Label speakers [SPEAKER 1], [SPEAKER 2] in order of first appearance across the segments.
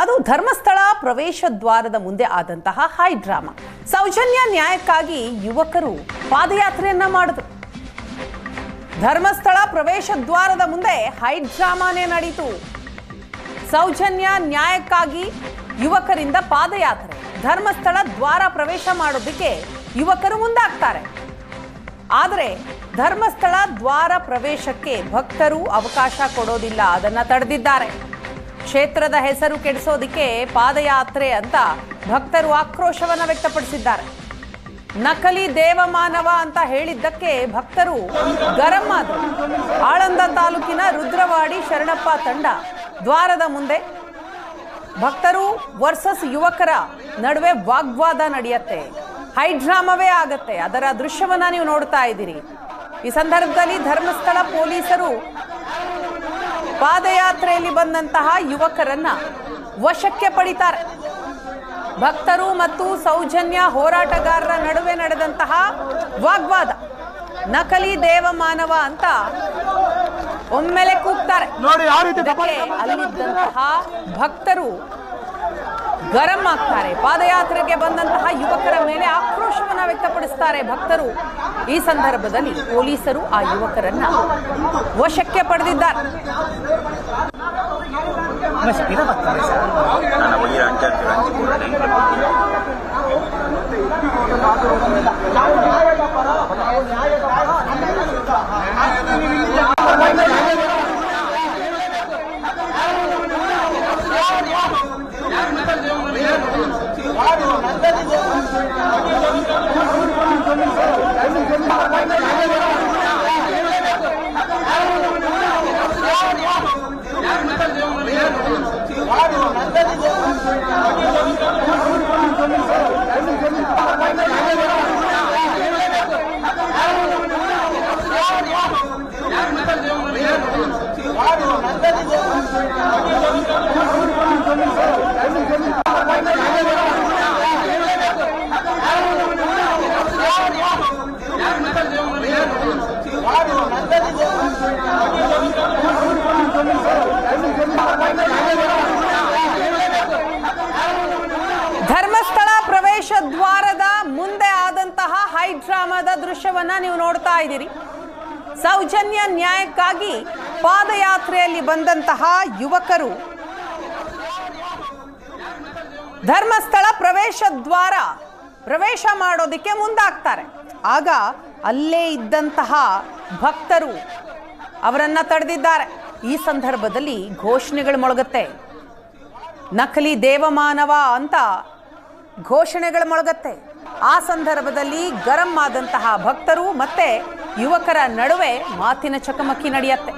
[SPEAKER 1] ಅದು ಧರ್ಮಸ್ಥಳ ಪ್ರವೇಶ ದ್ವಾರದ ಮುಂದೆ ಆದಂತಹ ಹೈ ಡ್ರಾಮಾ ಸೌಜನ್ಯ ನ್ಯಾಯಕ್ಕಾಗಿ ಯುವಕರು ಪಾದಯಾತ್ರೆಯನ್ನ ಮಾಡಿದ್ರು. ಧರ್ಮಸ್ಥಳ ಪ್ರವೇಶ ದ್ವಾರದ ಮುಂದೆ ಹೈ ಡ್ರಾಮಾನೇ ನಡೀತು. ಸೌಜನ್ಯ ನ್ಯಾಯಕ್ಕಾಗಿ ಯುವಕರಿಂದ ಪಾದಯಾತ್ರೆ. ಧರ್ಮಸ್ಥಳ ದ್ವಾರ ಪ್ರವೇಶ ಮಾಡೋದಕ್ಕೆ ಯುವಕರು ಮುಂದಾಗ್ತಾರೆ. ಆದರೆ ಧರ್ಮಸ್ಥಳ ದ್ವಾರ ಪ್ರವೇಶಕ್ಕೆ ಭಕ್ತರು ಅವಕಾಶ ಕೊಡೋದಿಲ್ಲ, ಅದನ್ನ ತಡೆದಿದ್ದಾರೆ. ಕ್ಷೇತ್ರದ ಹೆಸರು ಕೆಡಿಸೋದಿಕ್ಕೆ ಪಾದಯಾತ್ರೆ ಅಂತ ಭಕ್ತರು ಆಕ್ರೋಶವನ್ನ ವ್ಯಕ್ತಪಡಿಸಿದ್ದಾರೆ. ನಕಲಿ ದೇವಮಾನವ ಅಂತ ಹೇಳಿದ್ದಕ್ಕೆ ಭಕ್ತರು ಗರಂ ಆದರು. ಆಳಂದ ತಾಲೂಕಿನ ರುದ್ರವಾಡಿ ಶರಣಪ್ಪ ತಂಡ ದ್ವಾರದ ಮುಂದೆ. ಭಕ್ತರು ವರ್ಸಸ್ ಯುವಕರ ನಡುವೆ ವಾಗ್ವಾದ ನಡೆಯುತ್ತೆ. ಹೈಡ್ರಾಮವೇ ಆಗತ್ತೆ. ಅದರ ದೃಶ್ಯವನ್ನ ನೀವು ನೋಡ್ತಾ ಇದ್ದೀರಿ. ಈ ಸಂದರ್ಭದಲ್ಲಿ ಧರ್ಮಸ್ಥಳ ಪೊಲೀಸರು ಪಾದಯಾತ್ರೆಯಲ್ಲಿ ಬಂದಂತಹ ಯುವಕರನ್ನ ವಶಕ್ಕೆ ಪಡಿತಾರೆ. ಭಕ್ತರು ಮತ್ತು ಸೌಜನ್ಯ ಹೋರಾಟಗಾರರ ನಡುವೆ ನಡೆದಂತಹ ವಾಗ್ವಾದ ನಕಲಿ ದೇವಮಾನವ ಅಂತ ಒಮ್ಮೆಲೆ ಕೂಗ್ತಾರೆ. ಅಲ್ಲಿದ್ದಂತಹ ಭಕ್ತರು ಗರಂ ಆಗ್ತಾರೆ. ಪಾದಯಾತ್ರೆಗೆ ಬಂದಂತಹ ಯುವಕರ ಮೇಲೆ ಆಕ್ರೋಶವನ್ನ ವ್ಯಕ್ತಪಡಿಸ್ತಾರೆ ಭಕ್ತರು. ಈ ಸಂದರ್ಭದಲ್ಲಿ ಪೊಲೀಸರು ಆ ಯುವಕರನ್ನ ವಶಕ್ಕೆ ಪಡೆದಿದ್ದಾರೆ. ಧರ್ಮಸ್ಥಳ ಪ್ರವೇಶ ದ್ವಾರದ ಮುಂದೆ ಆದಂತಹ ಹೈ ಡ್ರಾಮಾದ ದೃಶ್ಯವನ್ನ ನೀವು ನೋಡ್ತಾ ಇದ್ದೀರಿ. ಸೌಜನ್ಯ ನ್ಯಾಯಕ್ಕಾಗಿ ಪಾದಯಾತ್ರೆಯಲ್ಲಿ ಬಂದಂತಹ ಯುವಕರು. ಧರ್ಮಸ್ಥಳ ಪ್ರವೇಶ ದ್ವಾರ ಪ್ರವೇಶ ಮಾಡೋದಕ್ಕೆ ಮುಂದಾಗ್ತಾರೆ. ಆಗ ಅಲ್ಲೇ ಇದ್ದಂತಹ ಭಕ್ತರು ಅವರನ್ನ ತಡೆದಿದ್ದಾರೆ. ಈ ಸಂದರ್ಭದಲ್ಲಿ ಘೋಷಣೆಗಳು ಮೊಳಗತ್ತೆ ನಕಲಿ ದೇವಮಾನವ ಅಂತ ಘೋಷಣೆಗಳು ಮೊಳಗತ್ತೆ ಆ ಸಂದರ್ಭದಲ್ಲಿ ಗರಂ ಆದಂತಹ ಭಕ್ತರು ಮತ್ತೆ ಯುವಕರ ನಡುವೆ ಮಾತಿನ ಚಕಮಕಿ ನಡೆಯುತ್ತೆ.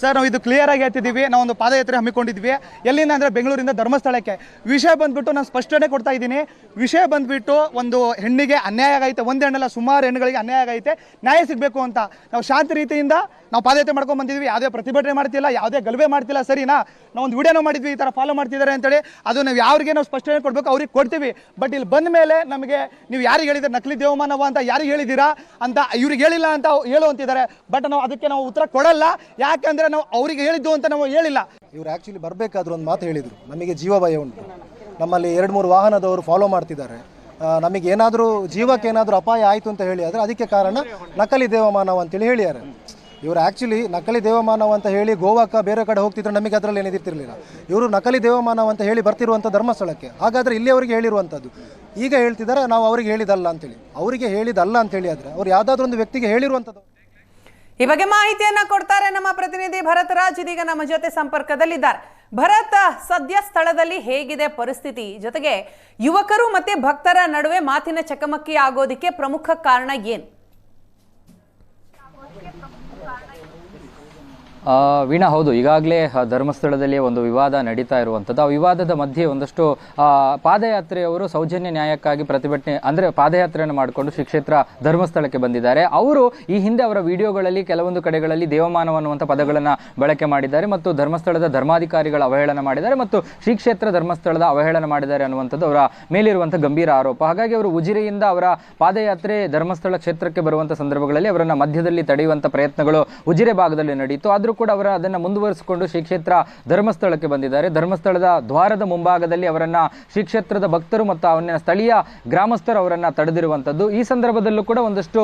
[SPEAKER 2] ಸರ್ ನಾವು ಇದು ಕ್ಲಿಯರ್ ಆಗಿ ಹೇಳ್ತಿದ್ದೀವಿ. ನಾವು ಒಂದು ಪಾದಯಾತ್ರೆ ಹಮ್ಮಿಕೊಂಡಿದ್ವಿ. ಎಲ್ಲಿಂದ ಅಂದರೆ ಬೆಂಗಳೂರಿಂದ ಧರ್ಮಸ್ಥಳಕ್ಕೆ. ವಿಷಯ ಬಂದ್ಬಿಟ್ಟು ನಾನು ಸ್ಪಷ್ಟನೆ ಕೊಡ್ತಾ ಇದ್ದೀನಿ. ವಿಷಯ ಬಂದುಬಿಟ್ಟು ಒಂದು ಹೆಣ್ಣಿಗೆ ಅನ್ಯಾಯ ಆಗೈತೆ. ಒಂದು ಹೆಣ್ಣಲ್ಲ ಸುಮಾರು ಹೆಣ್ಣುಗಳಿಗೆ ಅನ್ಯಾಯ ಆಗೈತೆ. ನ್ಯಾಯ ಸಿಗಬೇಕು ಅಂತ. ನಾವು ಶಾಂತಿ ರೀತಿಯಿಂದ ನಾವು ಪಾದಯಾತ್ರೆ ಮಾಡ್ಕೊಂಡು ಬಂದಿದ್ವಿ ಯಾವುದೇ ಪ್ರತಿಭಟನೆ ಮಾಡ್ತಿಲ್ಲ, ಯಾವುದೇ ಗಲಭೆ ಮಾಡ್ತಿಲ್ಲ. ಸರಿನಾ? ನಾವು ಒಂದು ವಿಡಿಯೋನ ಮಾಡಿದ್ವಿ, ಈ ಥರ ಫಾಲೋ ಮಾಡ್ತಿದ್ದಾರೆ ಅಂತೇಳಿ. ಅದು ನಾವು ಯಾರಿಗೆ ನಾವು ಸ್ಪಷ್ಟನೆ ಕೊಡಬೇಕು, ಅವ್ರಿಗೆ ಕೊಡ್ತೀವಿ. ಬಟ್ ಇಲ್ಲಿ ಬಂದ ಮೇಲೆ ನಮಗೆ ನೀವು ಯಾರಿಗೆ ಹೇಳಿದ್ರೆ ನಕಲಿ ದೇವಮಾನವ ಅಂತ ಯಾರಿಗೆ ಹೇಳಿದ್ದೀರಾ ಅಂತ ಇವ್ರಿಗೆ ಹೇಳಿಲ್ಲ ಅಂತ ಹೇಳು ಅಂತಿದ್ದಾರೆ. ಬಟ್ ನಾವು ಅದಕ್ಕೆ ನಾವು ಉತ್ತರ ಕೊಡಲ್ಲ. ಯಾಕಂದ್ರೆ ನಾವು ಅವ್ರಿಗೆ ಹೇಳಿದ್ದು ಅಂತ ನಾವು ಹೇಳಿಲ್ಲ.
[SPEAKER 3] ಇವ್ರು ಆ್ಯಕ್ಚುಲಿ ಬರಬೇಕಾದ್ರೂ ಒಂದು ಮಾತು ಹೇಳಿದರು. ನಮಗೆ ಜೀವ ಭಯ ಉಂಟು. ನಮ್ಮಲ್ಲಿ ಎರಡು ಮೂರು ವಾಹನದವರು ಫಾಲೋ ಮಾಡ್ತಿದ್ದಾರೆ. ನಮಗೆ ಏನಾದರೂ ಜೀವಕ್ಕೆ ಏನಾದರೂ ಅಪಾಯ ಆಯಿತು ಅಂತ ಹೇಳಿ, ಆದರೆ ಅದಕ್ಕೆ ಕಾರಣ ನಕಲಿ ದೇವಮಾನವ ಅಂತೇಳಿ ಹೇಳಿದ್ದಾರೆ. ಇವರು ಆ್ಯಕ್ಚುಲಿ ನಕಲಿ ದೇವಮಾನವ ಅಂತ ಹೇಳಿ ಗೋವಾಕ್ಕೆ ಬೇರೆ ಕಡೆ ಹೋಗ್ತಿದ್ರೆ, ನಮಗೆ ಅದರಲ್ಲಿ ಏನಿದಿರ್ತಿರ್ಲಿಲ್ಲ. ಇವರು ನಕಲಿ ದೇವಮಾನವ ಅಂತ ಹೇಳಿ ಬರ್ತಿರುವಂಥ ಧರ್ಮಸ್ಥಳಕ್ಕೆ. ಹಾಗಾದರೆ ಇಲ್ಲಿ ಅವರಿಗೆ ಹೇಳಿರುವಂಥದ್ದು ಈಗ ಹೇಳ್ತಿದ್ದಾರೆ ನಾವು ಅವರಿಗೆ ಹೇಳಿದಲ್ಲ ಅಂತೇಳಿ. ಅವರಿಗೆ ಹೇಳಿದಲ್ಲ ಅಂತೇಳಿ ಆದರೆ, ಅವ್ರು ಯಾವುದಾದ್ರೂ ಒಂದು ವ್ಯಕ್ತಿಗೆ ಹೇಳಿರುವಂಥದ್ದು
[SPEAKER 1] ಈ ಬಗ್ಗೆ ಮಾಹಿತಿಯನ್ನ ಕೊಡ್ತಾರೆ ನಮ್ಮ ಪ್ರತಿನಿಧಿ ಭರತ್ ರಾಜ್. ಇದೀಗ ನಮ್ಮ ಜೊತೆ ಸಂಪರ್ಕದಲ್ಲಿದ್ದಾರೆ. ಭರತ್, ಸದ್ಯ ಸ್ಥಳದಲ್ಲಿ ಹೇಗಿದೆ ಪರಿಸ್ಥಿತಿ? ಜೊತೆಗೆ ಯುವಕರು ಮತ್ತೆ ಭಕ್ತರ ನಡುವೆ ಮಾತಿನ ಚಕಮಕಿ ಆಗೋದಿಕ್ಕೆ ಪ್ರಮುಖ ಕಾರಣ ಏನು?
[SPEAKER 4] ವೀಣಾ, ಹೌದು, ಈಗಾಗಲೇ ಧರ್ಮಸ್ಥಳದಲ್ಲಿ ಒಂದು ವಿವಾದ ನಡೀತಾ ಇರುವಂಥದ್ದು. ಆ ವಿವಾದದ ಮಧ್ಯೆ ಒಂದಷ್ಟು ಪಾದಯಾತ್ರೆಯವರು ಸೌಜನ್ಯ ನ್ಯಾಯಕ್ಕಾಗಿ ಪ್ರತಿಭಟನೆ, ಅಂದರೆ ಪಾದಯಾತ್ರೆಯನ್ನು ಮಾಡಿಕೊಂಡು ಶ್ರೀ ಕ್ಷೇತ್ರ ಧರ್ಮಸ್ಥಳಕ್ಕೆ ಬಂದಿದ್ದಾರೆ. ಅವರು ಈ ಹಿಂದೆ ಅವರ ವಿಡಿಯೋಗಳಲ್ಲಿ ಕೆಲವೊಂದು ಕಡೆಗಳಲ್ಲಿ ದೇವಮಾನವ ಅನ್ನುವಂಥ ಪದಗಳನ್ನು ಬಳಕೆ ಮಾಡಿದ್ದಾರೆ ಮತ್ತು ಧರ್ಮಸ್ಥಳದ ಧರ್ಮಾಧಿಕಾರಿಗಳ ಅವಹೇಳನ ಮಾಡಿದ್ದಾರೆ ಮತ್ತು ಶ್ರೀ ಕ್ಷೇತ್ರ ಧರ್ಮಸ್ಥಳದ ಅವಹೇಳನ ಮಾಡಿದ್ದಾರೆ ಅನ್ನುವಂಥದ್ದು ಅವರ ಮೇಲಿರುವಂಥ ಗಂಭೀರ ಆರೋಪ. ಹಾಗಾಗಿ ಅವರು ಉಜಿರೆಯಿಂದ ಅವರ ಪಾದಯಾತ್ರೆ ಧರ್ಮಸ್ಥಳ ಕ್ಷೇತ್ರಕ್ಕೆ ಬರುವಂಥ ಸಂದರ್ಭಗಳಲ್ಲಿ ಅವರನ್ನು ಮಧ್ಯದಲ್ಲಿ ತಡೆಯುವಂಥ ಪ್ರಯತ್ನಗಳು ಉಜಿರೆ ಭಾಗದಲ್ಲಿ ನಡೆಯಿತು ಆದರೂ ಕೂಡ ಅವರ ಅದನ್ನು ಮುಂದುವರಿಸಿಕೊಂಡು ಶ್ರೀ ಕ್ಷೇತ್ರ ಧರ್ಮಸ್ಥಳಕ್ಕೆ ಬಂದಿದ್ದಾರೆ. ಧರ್ಮಸ್ಥಳದ ದ್ವಾರದ ಮುಂಭಾಗದಲ್ಲಿ ಅವರನ್ನು ಶ್ರೀ ಕ್ಷೇತ್ರದ ಭಕ್ತರು ಮತ್ತು ಅವನ ಸ್ಥಳೀಯ ಗ್ರಾಮಸ್ಥರು ಅವರನ್ನು ತಡೆದಿರುವಂಥದ್ದು. ಈ ಸಂದರ್ಭದಲ್ಲೂ ಕೂಡ ಒಂದಷ್ಟು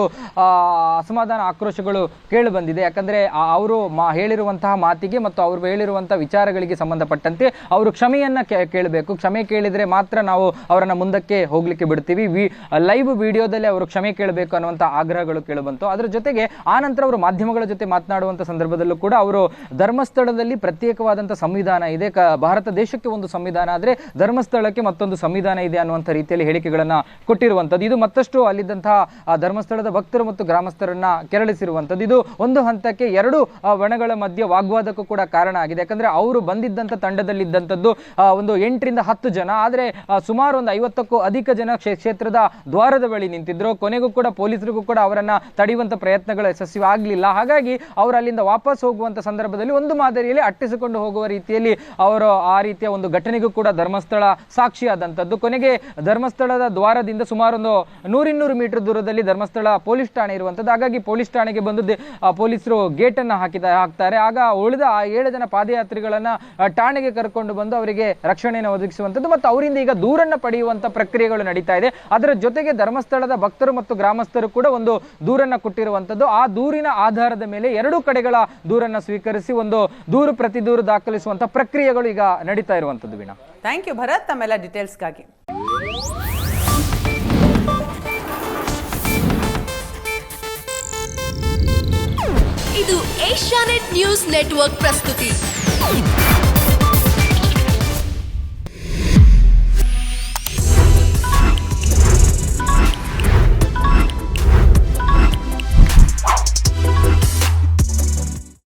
[SPEAKER 4] ಅಸಮಾಧಾನ ಆಕ್ರೋಶಗಳು ಕೇಳಿ ಬಂದಿದೆ. ಯಾಕಂದರೆ ಅವರು ಮಾ, ಹೇಳಿರುವಂತಹ ಮಾತಿಗೆ ಮತ್ತು ಅವರು ಹೇಳಿರುವಂಥ ವಿಚಾರಗಳಿಗೆ ಸಂಬಂಧಪಟ್ಟಂತೆ ಅವರು ಕ್ಷಮೆಯನ್ನ ಕೇಳಬೇಕು. ಕ್ಷಮೆ ಕೇಳಿದರೆ ಮಾತ್ರ ನಾವು ಅವರನ್ನು ಮುಂದಕ್ಕೆ ಹೋಗಲಿಕ್ಕೆ ಬಿಡ್ತೀವಿ. ವಿ, ಲೈವ್ ವಿಡಿಯೋದಲ್ಲಿ ಅವರು ಕ್ಷಮೆ ಕೇಳಬೇಕು ಅನ್ನುವಂಥ ಆಗ್ರಹಗಳು ಕೇಳಿಬಂತು ಅದರ ಜೊತೆಗೆ ಆ ನಂತರ ಅವರು ಮಾಧ್ಯಮಗಳ ಜೊತೆ ಮಾತನಾಡುವಂಥ ಸಂದರ್ಭದಲ್ಲೂ ಕೂಡ ಅವರು ಧರ್ಮಸ್ಥಳದಲ್ಲಿ ಪ್ರತ್ಯೇಕವಾದಂಥ ಸಂವಿಧಾನ ಇದೆ. ಕ, ಭಾರತ ದೇಶಕ್ಕೆ ಒಂದು ಸಂವಿಧಾನ ಆದರೆ ಧರ್ಮಸ್ಥಳಕ್ಕೆ ಮತ್ತೊಂದು ಸಂವಿಧಾನ ಇದೆ ಅನ್ನುವಂಥ ರೀತಿಯಲ್ಲಿ ಹೇಳಿಕೆಗಳನ್ನ ಕೊಟ್ಟಿರುವಂಥದ್ದು. ಇದು ಮತ್ತಷ್ಟು ಅಲ್ಲಿದ್ದಂತಹ ಧರ್ಮಸ್ಥಳದ ಭಕ್ತರು ಮತ್ತು ಗ್ರಾಮಸ್ಥರನ್ನ ಕೆರಳಿಸಿರುವಂಥದ್ದು. ಇದು ಒಂದು ಹಂತಕ್ಕೆ ಎರಡು ವಣಗಳ ಮಧ್ಯೆ ವಾಗ್ವಾದಕ್ಕೂ ಕೂಡ ಕಾರಣ ಆಗಿದೆ. ಯಾಕಂದ್ರೆ ಅವರು ಬಂದಿದ್ದಂಥ ತಂಡದಲ್ಲಿದ್ದಂಥದ್ದು ಒಂದು ಎಂಟರಿಂದ ಹತ್ತು ಜನ. ಆದರೆ ಸುಮಾರು ಒಂದು ಐವತ್ತಕ್ಕೂ ಅಧಿಕ ಜನ ಕ್ಷೇ- ಕ್ಷೇತ್ರದ ದ್ವಾರದ ಬಳಿ ನಿಂತಿದ್ರು. ಕೊನೆಗೂ ಕೂಡ ಪೊಲೀಸರಿಗೂ ಕೂಡ ಅವರನ್ನ ತಡೆಯುವಂತ ಪ್ರಯತ್ನಗಳು ಯಶಸ್ವಿ ಆಗಲಿಲ್ಲ. ಹಾಗಾಗಿ ಅವರು ಅಲ್ಲಿಂದ ವಾಪಸ್ ಹೋಗುವಂತ ಸಂದರ್ಭದಲ್ಲಿ ಒಂದು ಮಾದರಿಯಲ್ಲಿ ಅಟ್ಟಿಸಿಕೊಂಡು ಹೋಗುವ ರೀತಿಯಲ್ಲಿ ಅವರು ಆ ರೀತಿಯ ಒಂದು ಘಟನೆಗೂ ಕೂಡ ಧರ್ಮಸ್ಥಳ ಸಾಕ್ಷಿಯಾದಂಥದ್ದು. ಕೊನೆಗೆ ಧರ್ಮಸ್ಥಳದ ದ್ವಾರದಿಂದ ಸುಮಾರು ಒಂದು ನೂರಿನ್ನೂರು ಮೀಟರ್ ದೂರದಲ್ಲಿ ಧರ್ಮಸ್ಥಳ ಪೊಲೀಸ್ ಠಾಣೆ ಇರುವಂಥದ್ದು. ಹಾಗಾಗಿ ಪೊಲೀಸ್ ಠಾಣೆಗೆ ಬಂದು ಪೊಲೀಸರು ಗೇಟನ್ನು ಹಾಕಿದ ಹಾಕ್ತಾರೆ. ಆಗ ಉಳಿದ ಆ ಏಳು ಜನ ಪಾದಯಾತ್ರಿಗಳನ್ನ ಠಾಣೆಗೆ ಕರ್ಕೊಂಡು ಬಂದು ಅವರಿಗೆ ರಕ್ಷಣೆಯನ್ನು ಒದಗಿಸುವಂಥದ್ದು ಮತ್ತು ಅವರಿಂದ ಈಗ ದೂರನ್ನ ಪಡೆಯುವಂತ ಪ್ರಕ್ರಿಯೆಗಳು ನಡೀತಾ ಇದೆ. ಅದರ ಜೊತೆಗೆ ಧರ್ಮಸ್ಥಳದ ಭಕ್ತರು ಮತ್ತು ಗ್ರಾಮಸ್ಥರು ಕೂಡ ಒಂದು ದೂರನ್ನ ಕೊಟ್ಟಿರುವಂಥದ್ದು. ಆ ದೂರಿನ ಆಧಾರದ ಮೇಲೆ ಎರಡೂ ಕಡೆಗಳ ದೂರನ್ನ ಸ್ವೀಕರಿಸಿ ಒಂದು ದೂರು ಪ್ರತಿ ದೂರು ದಾಖಲಿಸುವಂತ ಪ್ರಕ್ರಿಯೆಗಳು ಈಗ ನಡೀತಾ ಇರುವಂಥದ್ದು ವೀಣಾ.
[SPEAKER 1] Thank you Bharat. ತಮ್ಮೆಲ್ಲ ಡೀಟೇಲ್ಸ್ಗಾಗಿ
[SPEAKER 5] ಇದು ಏಷ್ಯಾನೆಟ್ ನ್ಯೂಸ್ ನೆಟ್ವರ್ಕ್ ಪ್ರಸ್ತುತಿ.